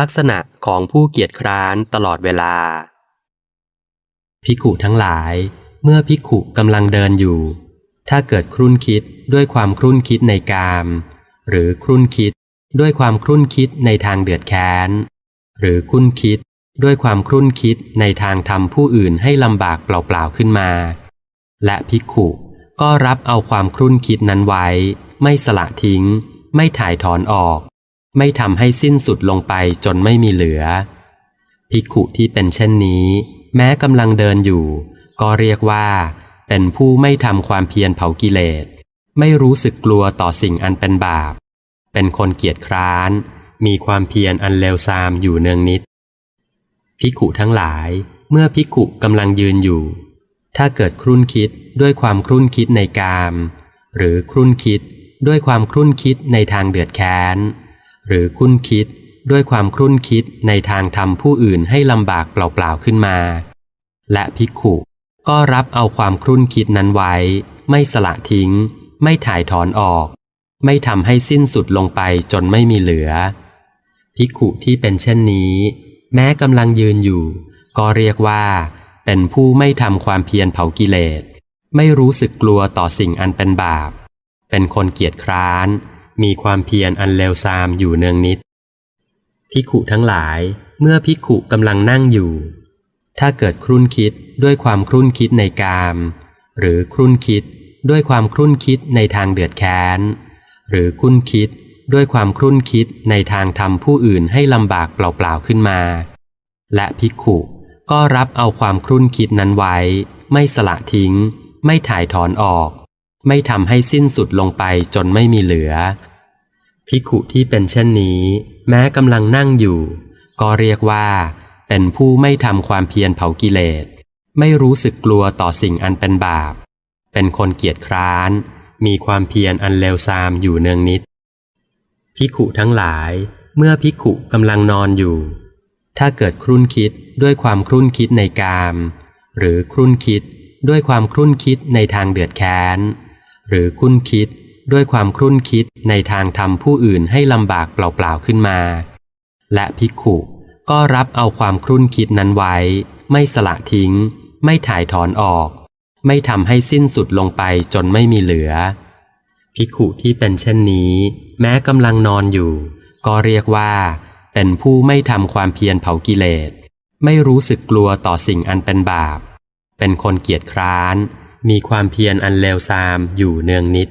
ลักษณะของผู้เกียจคร้านตลอดเวลาภิกุทั้งหลาย เมื่อภิกุกำลังเดินอยู่ ถ้าเกิดครุ่นคิดด้วยความครุ่นคิดในกาม หรือครุ่นคิดด้วยความครุ่นคิดในทางเดือดแค้น หรือครุ่นคิดด้วยความครุ่นคิดในทางทำผู้อื่นให้ลำบากเปล่าๆขึ้นมา และภิกุก็รับเอาความครุ่นคิดนั้นไว้ ไม่สละทิ้ง ไม่ถ่ายถอนออก ไม่ทำให้สิ้นสุดลงไปจนไม่มีเหลือ ภิกขุที่เป็นเช่นนี้ แม้กำลังเดินอยู่ ก็เรียกว่า เป็นผู้ไม่ทำความเพียรเผากิเลส ไม่รู้สึกกลัวต่อสิ่งอันเป็นบาป เป็นคนเกียจคร้าน มีความเพียรอันเลวทรามอยู่เนืองนิด ภิกขุทั้งหลายเมื่อภิกขุกำลังยืนอยู่ ถ้าเกิดครุ่นคิดด้วยความครุ่นคิดในกาม หรือครุ่นคิดด้วยความครุ่นคิดในทางเดือดแค้น หรือครุ่นคิดด้วยความครุ่นคิดในทางทำผู้อื่นให้ลำบากเปล่าๆขึ้นมา และภิกขุก็รับเอาความครุ่นคิดนั้นไว้ ไม่สละทิ้ง ไม่ถ่ายถอนออก ไม่ทำให้สิ้นสุดลงไปจนไม่มีเหลือ ภิกขุที่เป็นเช่นนี้ แม้กำลังยืนอยู่ ก็เรียกว่า เป็นผู้ไม่ทำความเพียรเผากิเลส ไม่รู้สึกกลัวต่อสิ่งอันเป็นบาป เป็นคนเกียจคร้าน มีความเพียรอันเลวทรามอยู่เนืองนิดภิกขุทั้งหลายเมื่อภิกขุกำลังนั่งอยู่ ถ้าเกิดครุ่นคิดด้วยความครุ่นคิดในกาม หรือครุ่นคิดด้วยความครุ่นคิดในทางเดือดแค้น หรือครุ่นคิดด้วยความครุ่นคิดในทางทำผู้อื่นให้ลำบากเปล่าๆขึ้นมา และภิกขุก็รับเอาความครุ่นคิดนั้นไว้ ไม่สละทิ้ง ไม่ถ่ายถอนออก ไม่ทำให้สิ้นสุดลงไปจนไม่มีเหลือ ภิกขุที่เป็นเช่นนี้ แม้กำลังนั่งอยู่ ก็เรียกว่า เป็นผู้ไม่ทำความเพียรเผากิเลส ไม่รู้สึกกลัวต่อสิ่งอันเป็นบาป เป็นคนเกียจคร้าน มีความเพียรอันเลวทรามอยู่เนืองนิด ภิกขุทั้งหลาย เมื่อภิกขุกำลังนอนอยู่ ถ้าเกิดครุ่นคิดด้วยความครุ่นคิดในกาม หรือครุ่นคิดด้วยความครุ่นคิดในทางเดือดแค้น หรือครุ่นคิด ด้วยความครุ่นคิดในทางทำผู้อื่นให้ลำบากเปล่าๆขึ้นมา และภิกขุก็รับเอาความครุ่นคิดนั้นไว้ ไม่สละทิ้ง ไม่ถ่ายถอนออก ไม่ทำให้สิ้นสุดลงไปจนไม่มีเหลือ ภิกขุที่เป็นเช่นนี้ แม้กำลังนอนอยู่ ก็เรียกว่า เป็นผู้ไม่ทำความเพียรเผากิเลส ไม่รู้สึกกลัวต่อสิ่งอันเป็นบาป เป็นคนเกียจคร้าน มีความเพียรอันเลวทรามอยู่เนืองนิด